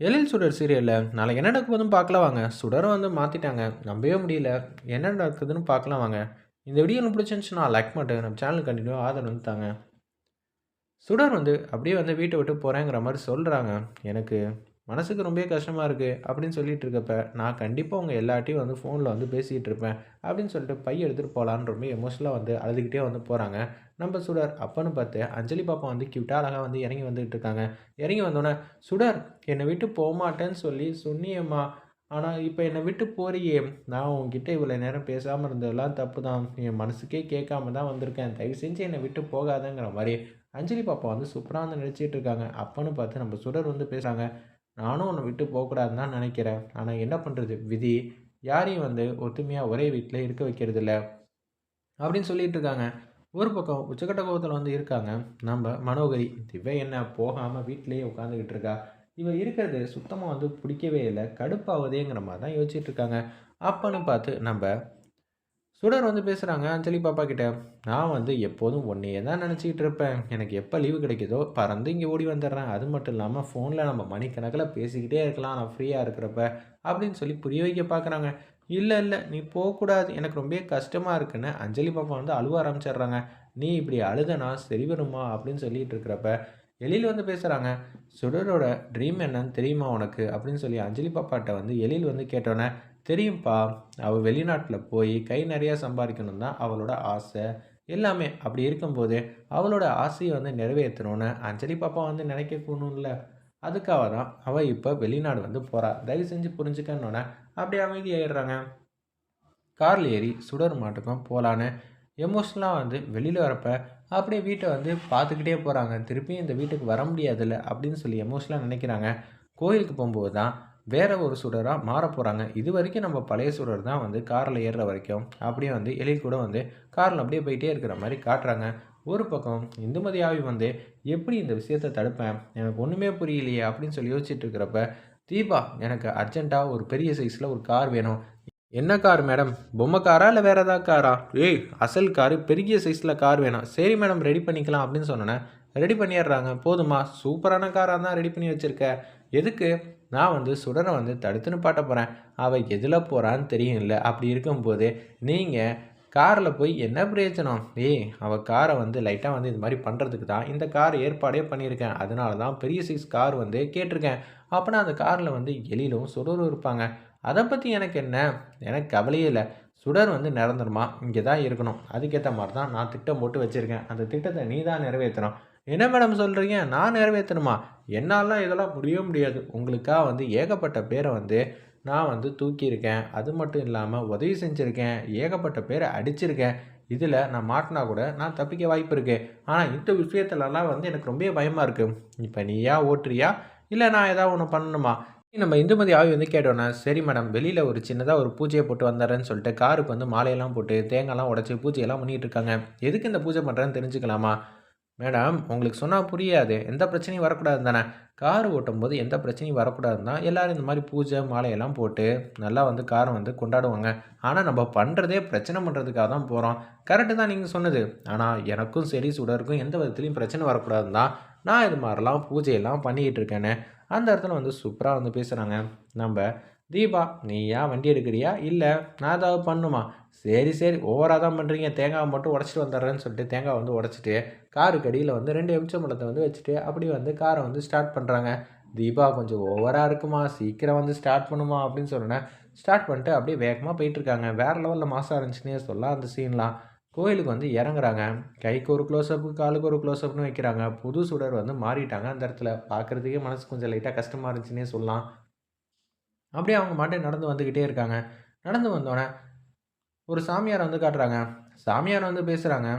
எழில் சுடர் சீரியலில் நாளைக்கு என்ன நடக்குதுன்னு பார்க்கலாம் வாங்க. சுடரும் வந்து மாற்றிட்டாங்க நம்பவே முடியல. என்ன நடக்குதுன்னு பார்க்கலாம் வாங்க. இந்த வீடியோ எனக்கு பிடிச்சிருந்துச்சுன்னா லைக் மட்டும். நம்ம சேனல் கண்டினியூ ஆதரவு வந்து தாங்க. சுடர் வந்து அப்படியே வந்து வீட்டை விட்டு போகிறேங்கிற மாதிரி சொல்கிறாங்க எனக்கு மனசுக்கு ரொம்ப கஷ்டமாக இருக்குது அப்படின்னு சொல்லிட்டு இருக்கப்ப நான் கண்டிப்பாக உங்கள் எல்லாட்டையும் வந்து ஃபோனில் வந்து பேசிக்கிட்டு இருப்பேன் அப்படின்னு சொல்லிட்டு பை எடுத்துகிட்டு போகலான்னு ரொம்ப எமோஷனலாக வந்து அழுதுகிட்டே வந்து போகிறாங்க நம்ம சுடர் அப்பன்னு பார்த்து அஞ்சலி பாப்பா வந்து கியூட்டாக அழகாக வந்து இறங்கி வந்துகிட்டு இருக்காங்க. இறங்கி வந்தோடனே சுடர் என்னை விட்டு போகமாட்டேன்னு சொல்லி சொன்னியம்மா. ஆனால் இப்போ என்னை விட்டு போறியே. நான் உங்ககிட்ட இவ்வளோ நேரம் பேசாமல் இருந்ததெல்லாம் தப்பு தான் என் மனசுக்கே கேட்காம தான் வந்திருக்கேன். தயவு செஞ்சு என்னை விட்டு போகாதங்கிற மாதிரி அஞ்சலி பாப்பா வந்து சூப்பராக வந்து நடிச்சிட்டு இருக்காங்க. அப்பன்னு பார்த்து நம்ம சுடர் வந்து பேசுகிறாங்க நானும் உன்னை விட்டு போகக்கூடாதுன்னு தான் நினைக்கிறேன். ஆனால் என்ன பண்ணுறது விதி யாரையும் வந்து ஒத்துமையாக ஒரே வீட்டில் இருக்க வைக்கிறது இல்லை. அப்படின்னு சொல்லிட்டு இருக்காங்க. ஒரு பக்கம் உச்சக்கட்ட கோபத்தில் வந்து இருக்காங்க. நம்ம மனோகரி இவன் என்ன போகாமல் வீட்டிலேயே உட்காந்துக்கிட்டு இருக்கா? இவன் இருக்கிறது சுத்தமாக வந்து பிடிக்கவே இல்லை கடுப்பாகுதேங்கிற மாதிரி தான் யோசிச்சுட்டு இருக்காங்க. அப்போன்னு பார்த்து நம்ம சுடர் வந்து பேசுகிறாங்க அஞ்சலி பாப்பா கிட்ட. நான் வந்து எப்போதும் ஒன்றையே தான் நினச்சிக்கிட்டு இருப்பேன். எனக்கு எப்போ லீவு கிடைக்குதோ பறந்து இங்கே ஓடி வந்துடுறேன். அது மட்டும் இல்லாமல் ஃபோனில் நம்ம மணிக்கணக்கில் பேசிக்கிட்டே இருக்கலாம். நான் ஃப்ரீயாக இருக்கிறப்ப அப்படின்னு சொல்லி புரிய வைக்க பார்க்குறாங்க இல்லை இல்லை நீ போகக்கூடாது. எனக்கு ரொம்ப கஷ்டமாக இருக்குன்னு அஞ்சலி பாப்பா வந்து அழுவ ஆரம்பிச்சிடுறாங்க. நீ இப்படி அழுதனா சரி வருமா அப்படின்னு சொல்லிட்டு இருக்கிறப்ப எழில் வந்து பேசுகிறாங்க சுடரோட ட்ரீம் என்னன்னு தெரியுமா உனக்கு? அப்படின்னு சொல்லி அஞ்சலி பாப்பாட்ட வந்து எழில் வந்து கேட்டோன்னே தெரியும்ப்பா அவள் வெளிநாட்டில் போய் கை நிறையா சம்பாதிக்கணும் தான் அவளோட ஆசை. எல்லாமே அப்படி இருக்கும்போது அவளோட ஆசையை வந்து நிறைவேற்றணும்னு அஞ்சலி பாப்பா வந்து நினைக்கணும்ல அதுக்காக தான் அவள் இப்போ வெளிநாடு வந்து போகிறா தயவு செஞ்சு புரிஞ்சுக்கன்னொன்னே அப்படியே அமைதியாகிடுறாங்க காரில் ஏறி சுடர் மாட்டுக்கும் போகலான்னு எமோஷ்னலாக வந்து வெளியில் வரப்ப அப்படியே வீட்டை வந்து பார்த்துக்கிட்டே போகிறாங்க திருப்பியும் இந்த வீட்டுக்கு வர முடியாதுல்ல அப்படின்னு சொல்லி எமோஷ்னலாக நினைக்கிறாங்க. கோயிலுக்கு போகும்போது தான் வேற ஒரு சுடராக மாற போகிறாங்க இது வரைக்கும் நம்ம பழைய சுடர் தான் வந்து காரில் ஏறுற வரைக்கும் அப்படியே வந்து எழில் கூட வந்து காரில் அப்படியே போயிட்டே இருக்கிற மாதிரி காட்டுறாங்க. ஒரு பக்கம் இந்துமதி ஆவி வந்து எப்படி இந்த விஷயத்தை தடுப்பேன்? எனக்கு ஒன்றுமே புரியலையே அப்படின்னு சொல்லி யோசிச்சுட்டு இருக்கிறப்ப தீபா எனக்கு அர்ஜென்ட்டாக ஒரு பெரிய சைஸில் ஒரு கார் வேணும். என்ன கார் மேடம்? பொம்மை காரா இல்லை வேறு ஏதாவது காரா? ஏய் அசல் காரு பெரிய சைஸில் கார் வேணும். சரி மேடம் ரெடி பண்ணிக்கலாம் அப்படின்னு சொன்னேன் ரெடி பண்ணிடுறாங்க. போதுமா? சூப்பரான காராக தான் ரெடி பண்ணி வச்சுருக்க. எதுக்கு? நான் வந்து சுடரை வந்து தடுத்துன்னு பாட்ட போகிறேன் அவள் எதில் போகிறான்னு தெரியும் இல்லை அப்படி இருக்கும்போது நீங்கள் காரில் போய் என்ன பிரயோஜனம்? ஏய் அவள் காரை வந்து லைட்டாக வந்து இது மாதிரி பண்ணுறதுக்கு தான் இந்த கார் ஏற்பாடே பண்ணியிருக்கேன். அதனால தான் பெரிய சைஸ் கார் வந்து கேட்டிருக்கேன். அப்போனா அந்த காரில் வந்து எலிலும் சுடரும் இருப்பாங்க. அதை பற்றி எனக்கு என்ன? எனக்கு கவலையே இல்லை. சுடர் வந்து நிரந்தரமாக இங்கே தான் இருக்கணும். அதுக்கேற்ற மாதிரி தான் நான் திட்டம் போட்டு வச்சுருக்கேன். அந்த திட்டத்தை நீ தான் நிறைவேற்றணும். என்ன மேடம் சொல்கிறீங்க நான் நிறைவேற்றணுமா என்னாலாம் இதெல்லாம் முடியவே முடியாது. உங்களுக்காக வந்து ஏகப்பட்ட பேரை வந்து நான் வந்து தூக்கியிருக்கேன். அது மட்டும் இல்லாமல் உதவி செஞ்சுருக்கேன். ஏகப்பட்ட பேரை அடிச்சிருக்கேன். இதில் நான் மாட்டினா கூட நான் தப்பிக்க வாய்ப்பு இருக்குது ஆனால் இந்த விஷயத்துலலாம் வந்து எனக்கு ரொம்ப பயமாக இருக்குது இப்போ நீயா ஓட்டுறியா? இல்லை நான் ஏதாவது ஒன்று பண்ணணுமா? நம்ம இந்துமதி ஆவி வந்து கேட்டோன்னா சரி மேடம் வெளியில் ஒரு சின்னதாக ஒரு பூஜையை போட்டு வந்தாரேன்னு சொல்லிட்டு காருக்கு வந்து மாலையெல்லாம் போட்டு தேங்காய்லாம் உடச்சி பூஜையெல்லாம் பண்ணிகிட்டு இருக்காங்க. எதுக்கு இந்த பூஜை பண்ணுறேன்னு தெரிஞ்சுக்கலாமா? மேடம் உங்களுக்கு சொன்னால் புரியாது. எந்த பிரச்சனையும் வரக்கூடாது தானே? கார் ஓட்டும்போது எந்த பிரச்சனையும் வரக்கூடாது தான் எல்லோரும் இந்த மாதிரி பூஜை மாலையெல்லாம் போட்டு நல்லா வந்து காரை வந்து கொண்டாடுவாங்க. ஆனால் நம்ம பண்ணுறதே பிரச்சனை பண்ணுறதுக்காக தான் போகிறோம் கரெக்டு தான் நீங்கள் சொன்னது. ஆனால் எனக்கும் சரி சுடருக்கும் எந்த விதத்துலையும் பிரச்சனை வரக்கூடாது தான் நான் இது மாதிரிலாம் பூஜையெல்லாம் பண்ணிக்கிட்டு இருக்கேன்னு அந்த இடத்துல வந்து சூப்பராக வந்து பேசுகிறாங்க நம்ம தீபா நீ ஏன் வண்டி எடுக்கிறியா? இல்லை நான் ஏதாவது பண்ணுமா? சரி சரி. ஓவராக தான் பண்ணுறீங்க தேங்காய் மட்டும் உடச்சிட்டு வந்துடுறேன்னு சொல்லிட்டு தேங்காய் வந்து உடச்சிட்டு காருக்கு அடியில் வந்து ரெண்டு எம்ச்சம்பழத்தை வந்து வச்சுட்டு அப்படி வந்து காரை வந்து ஸ்டார்ட் பண்ணுறாங்க தீபா கொஞ்சம் ஓவராக இருக்குமா? சீக்கிரம் வந்து ஸ்டார்ட் பண்ணுமா? அப்படின்னு சொன்னேன் ஸ்டார்ட் பண்ணிட்டு அப்படியே வேகமாக போயிட்டுருக்காங்க வேறு லெவலில் மாசாக இருந்துச்சுன்னே சொல்லலாம் அந்த சீன்லாம் கோயிலுக்கு வந்து இறங்குறாங்க. கைக்கு ஒரு க்ளோஸ்அப்பு காலுக்கு ஒரு க்ளோஸ்அப்னு வைக்கிறாங்க. புது சுடர் வந்து மாறிட்டாங்க அந்த இடத்துல. பார்க்குறதுக்கே மனசு கொஞ்சம் லைட்டாக கஷ்டமாக இருந்துச்சுன்னே சொல்லலாம். அப்படியே அவங்க மாட்டே நடந்து வந்துக்கிட்டே இருக்காங்க. நடந்து வந்தோடனே ஒரு சாமியார் வந்து காட்டுறாங்க. சாமியார் வந்து பேசுகிறாங்க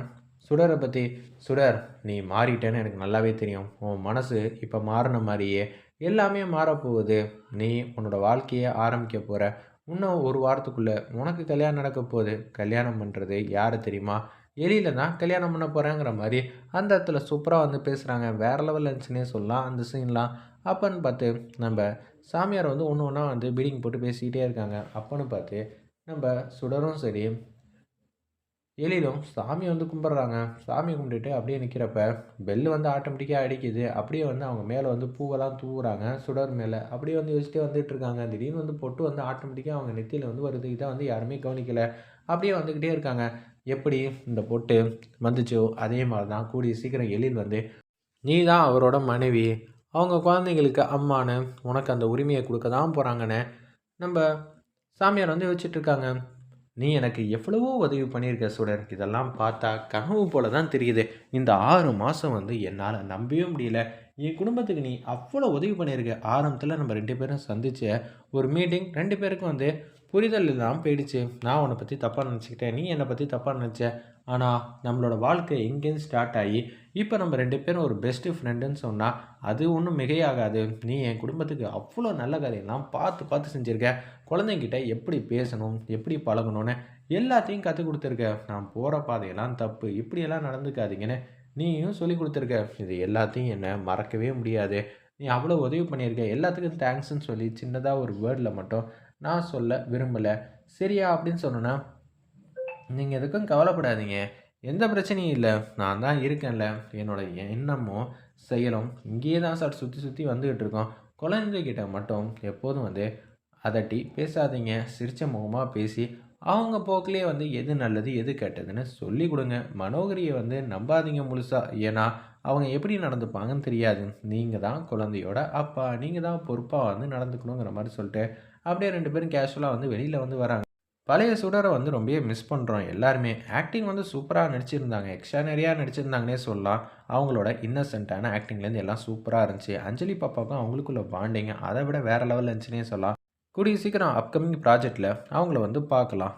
சுடரை பற்றி சுடர் நீ மாறிட்டேன்னு எனக்கு நல்லாவே தெரியும். உன் மனசு இப்போ மாறின மாதிரியே. எல்லாமே மாறப்போகுது நீ உன்னோட வாழ்க்கையை ஆரம்பிக்க போகிற இன்னும் ஒரு வாரத்துக்குள்ளே உனக்கு கல்யாணம் நடக்க போகுது. கல்யாணம் பண்ணுறது யார் தெரியுமா? எலியில தான் கல்யாணம் பண்ண போகிறேங்கிற மாதிரி அந்த இடத்துல சூப்பராக வந்து பேசுகிறாங்க வேறு லெவலில் இருந்துச்சுன்னே சொல்லலாம். அந்த சீன்லாம் அப்போன்னு பார்த்து நம்ம சாமியார் வந்து ஒன்று ஒன்றா வந்து பீடிங் போட்டு பேசிக்கிட்டே இருக்காங்க. அப்போன்னு பார்த்து நம்ம சுடரும் சரி எழிலும் சாமி வந்து கும்பிட்றாங்க. சாமி கும்பிட்டுட்டு அப்படியே நிற்கிறப்ப பெல்லு வந்து ஆட்டோமேட்டிக்காக அடிக்குது. அப்படியே வந்து அவங்க மேலே வந்து பூவெல்லாம் தூவுறாங்க சுடர் மேலே. அப்படியே வந்து வச்சுட்டே வந்துட்டு இருக்காங்க. திடீர்னு வந்து பொட்டு வந்து ஆட்டோமேட்டிக்காக அவங்க நெத்தியில் வந்து வருது. இதை வந்து யாருமே கவனிக்கல. அப்படியே வந்துக்கிட்டே இருக்காங்க. எப்படி இந்த பொட்டு வந்துச்சோ அதே மாதிரி தான் கூடிய சீக்கிரம் எழில் வந்து நீ தான் அவரோட மனைவி. அவங்க குழந்தைங்களுக்கு அம்மானு உனக்கு அந்த உரிமையை கொடுக்க தான் போகிறாங்கன்னு நம்ம சாமியார் வந்து வச்சுட்டு நீ எனக்கு எவ்வளவோ உதவி பண்ணியிருக்க சுடர் இதெல்லாம் பார்த்தா கனவு போல தான் தெரியுது. இந்த ஆறு மாதம் வந்து என்னால் நம்பவே முடியல. என் குடும்பத்துக்கு நீ அவ்வளோ உதவி பண்ணியிருக்க. ஆரம்பத்தில் நம்ம ரெண்டு பேரும் சந்திச்ச ஒரு மீட்டிங் ரெண்டு பேருக்கும் வந்து புரிதல் தான் போயிடுச்சு. நான் உன்னை பற்றி தப்பாக நினச்சிக்கிட்டேன். நீ என்னை பற்றி தப்பாக நினச்ச. ஆனால் நம்மளோட வாழ்க்கை எங்கேருந்து ஸ்டார்ட் ஆகி இப்போ நம்ம ரெண்டு பேரும் ஒரு பெஸ்ட்டு ஃப்ரெண்டுன்னு சொன்னால் அது ஒன்றும் மிகையாகாது. நீ என் குடும்பத்துக்கு அவ்வளோ நல்ல கதையெல்லாம் பார்த்து பார்த்து செஞ்சுருக்க. குழந்தைங்கிட்ட எப்படி பேசணும் எப்படி பழகணும்னு எல்லாத்தையும் கற்றுக் கொடுத்துருக்க. நான் போகிற பாதையெல்லாம் தப்பு. இப்படியெல்லாம் நடந்துக்காதீங்கன்னு நீயும் சொல்லி கொடுத்துருக்க. இது எல்லாத்தையும் என்ன மறக்கவே முடியாது. நீ அவ்வளோ உதவி பண்ணியிருக்க. எல்லாத்துக்கும் தேங்க்ஸ்ன்னு சொல்லி சின்னதாக ஒரு வேர்டில் மட்டும் நான் சொல்ல விரும்பலை. சரியா அப்படின்னு சொன்னேன்னா நீங்கள் எதுக்கும் கவலைப்படாதீங்க. எந்த பிரச்சனையும் இல்லை. நான் தான் இருக்கேன்ல. என்னோட எண்ணமும் செயலும் இங்கேயே தான் சார் சுற்றி சுற்றி வந்துக்கிட்டு இருக்கோம். குழந்தைகிட்ட மட்டும் எப்போதும் வந்து அதட்டி பேசாதீங்க. சிரிச்ச முகமாக பேசி அவங்க போக்கிலே வந்து எது நல்லது எது கெட்டதுன்னு சொல்லி கொடுங்க. மனோகரியை வந்து நம்பாதீங்க முழுசாக ஏன்னா அவங்க எப்படி நடந்துப்பாங்கன்னு தெரியாது. நீங்கள் தான் குழந்தையோட அப்பா. நீங்கள் தான் பொறுப்பாக வந்து நடந்துக்கணுங்கிற மாதிரி சொல்லிட்டு அப்படியே ரெண்டு பேரும் கேஷுவலாக வந்து வெளியில் வந்து வராங்க. பழைய சுடரை வந்து ரொம்பவே மிஸ் பண்ணுறோம் எல்லாருமே. ஆக்டிங் வந்து சூப்பராக நடிச்சிருந்தாங்க. எக்ஸ்ட்ரானரியாக நடிச்சிருந்தாங்கன்னே சொல்லலாம். அவங்களோட இன்னசென்ட்டான ஆக்டிங்லேருந்து எல்லாம் சூப்பராக இருந்துச்சு. அஞ்சலி பாப்பாவுக்கும் அவங்களுக்குள்ள பாண்டிங்க அதை விட வேறு லெவலில் இருந்துச்சுன்னே சொல்லலாம். கூடிய சீக்கிரம் அப்கமிங் ப்ராஜெக்டில் அவங்கள வந்து பார்க்கலாம்.